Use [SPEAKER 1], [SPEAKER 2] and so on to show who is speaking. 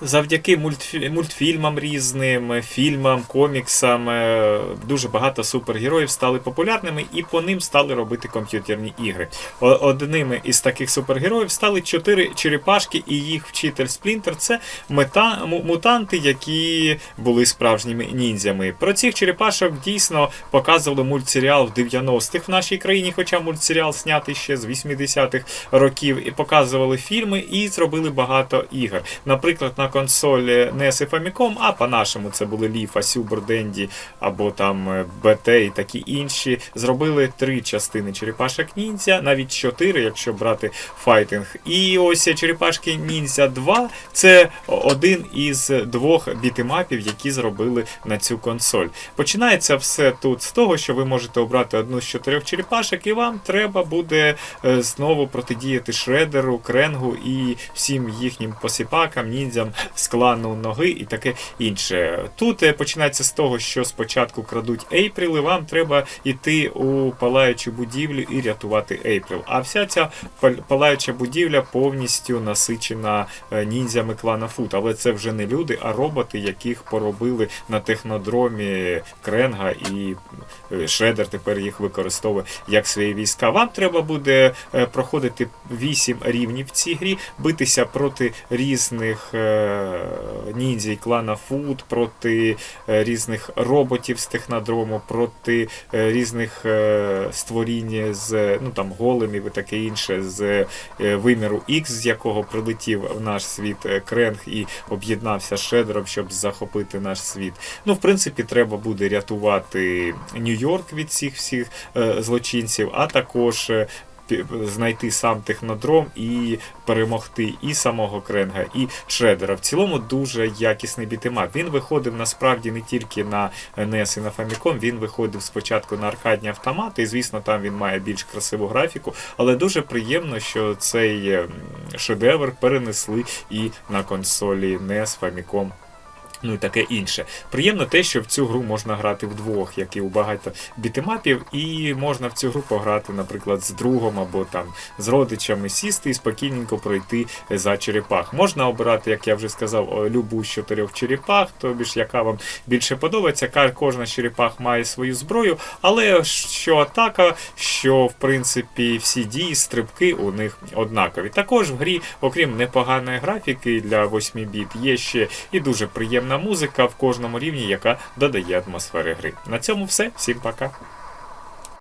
[SPEAKER 1] Завдяки мультфі- мультфільмам різним, фільмам, коміксам е, дуже багато супергероїв стали популярними і по ним стали робити комп'ютерні ігри. Одними із таких супергероїв стали чотири черепашки і їх вчитель Сплінтер. Це мета, му- мутанти, які були справжніми ніндзями. Про цих черепашок дійсно показували мультсеріал в 90-х в нашій країні, хоча мультсеріал знятий ще з 80-х років, і показували фільми і зробили багато ігор. Наприклад, на консолі NES і Famicom, а по-нашому це були Ліфа, Сюбер, Денді або там е, БТ і такі інші. Зробили три частини черепашок ніндзя, навіть чотири, якщо брати файтинг. І ось черепашки ніндзя 2 це один із двох бітемапів, які зробили на цю консоль. Починається все тут з того, що ви можете обрати одну з чотирьох черепашок, і вам треба буде е, знову протидіяти Шредеру, Кренгу і всім їхнім посіпакам, ніндзям з клану ноги і таке інше. Тут е, починається з того, що спочатку крадуть Ейприл, і вам треба йти у палаючу будівлю і рятувати Ейприл. А вся ця пал- палаюча будівля повністю насичена е, ніндзями клана Фут. Але це вже не люди, а роботи, яких поробили на технодромі Кренга і е, Шредер тепер їх використовує як свої війська. Вам треба буде проходити 8 рівнів в цій грі, битися проти різних е, ніндзій клана Фут, проти е, різних роботів з технодрому, проти е, різних створінь з ну там големів і таке інше з виміру X, з якого прилетів в наш світ Кренг і об'єднався з Шедером, щоб захопити наш світ. Ну, в принципі, треба буде рятувати Нью-Йорк від цих всіх злочинців, а також. Знайти сам технодром і перемогти і самого Кренга, і Шредера. В цілому дуже якісний бітемап. Він виходив насправді не тільки на NES і на Famicom, він виходив спочатку на аркадні автомати, і звісно, там він має більш красиву графіку, але дуже приємно, що цей ем, шедевр перенесли і на консолі NES, Famicom. Ну і таке інше. Приємно те, що в цю гру можна грати вдвох, як і у багато бітемапів, і можна в цю гру пограти, наприклад, з другом або там з родичами, сісти і спокійненько пройти за черепах. Можна обирати, як я вже сказав, любу з чотирьох черепах, тобі ж яка вам більше подобається. Кожна черепах має свою зброю, але що атака, що в принципі всі дії, стрибки у них однакові. Також в грі, окрім непоганої графіки для 8 біт, є ще і дуже приємна музика в кожному рівні, яка додає атмосфери гри. На цьому все. Всім пока.